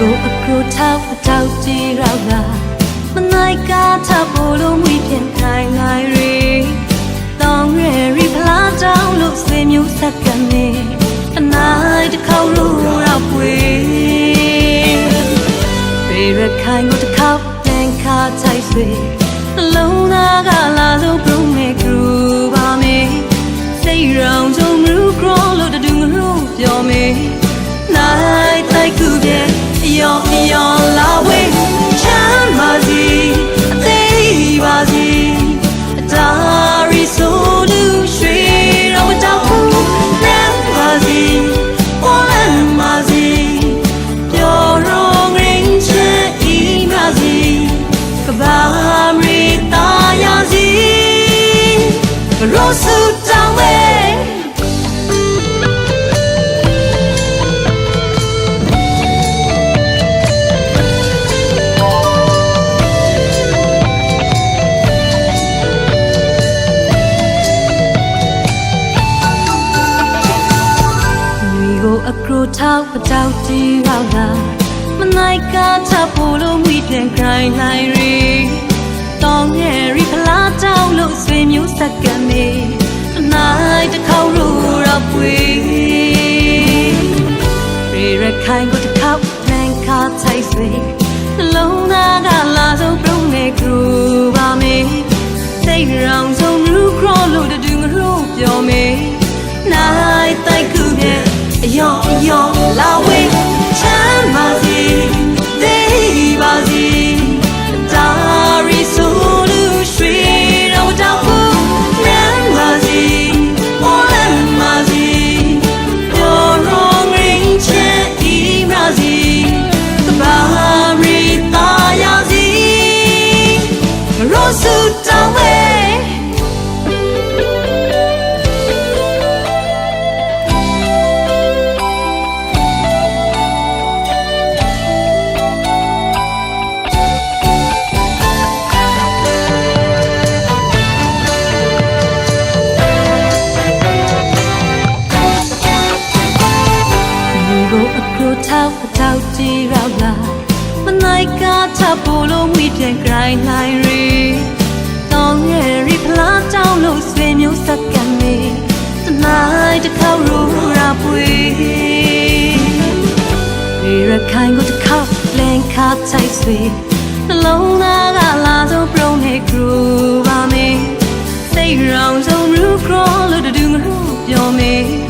ကိုထောက်ထောက်ကြည့်တော့ကမနိုင်ကားထဖို့လို့မွေးပြန်ခိုင်းလိုက်ရီတောင်းရရီဖလားတောင်းလို့ဆွေမျိုးဆက်ကနေအနိုင်တစ်ခေါက်လို့တော့ပွေပေရခိုင်ကိုတစ်ခေါက်တန်ခါချိုက်ဆွေနှလုံးသားကလာလို့ပြုံးနေကရူပါမေစိတ်ရောင်ကြုံရူ ထောက်ပတောက်ကြည့်တော့လားမနိုင်ကားချဖို့လို့မိပြန်ခိုင်းနိုင်ရီတောင်းငယ်ရီဖလားတောင်းလို့ဆွေမျိုးစက္ကမေအနိုင်တစ်ခေါက်လို့တော့ပွေရေရခိုင်ကိုတစ်ခေါက်လန်ခါချိုက်ဆွေနှလုံးသားကလာဆုံးပြုံးနေကရူပါမေစိတ်ရောင်ဆုံးရူခရောလို့တူငရုပြောမေနိုင်တိုက်ကူပြေအ ယောင် မနိုင်ကားချဖို့လို့မိပြန်ကြိုင်းနိုင်ရီတောင်းရရီဖလားတောင်းလို့ဆွေမျိုးစက္ကမေတနိုင်တစ်ခေါက်ရူရာပွေရေရခိုင်ကိုတစ်ခေါက်လန်ခါချိုက်ဆွေနှလုံးသားကလာဆုံးပြုံးနေကရူပါမေစိတ်ရောင်ဆုံးရူခရောလို့တူငရုပြောမေနိုင်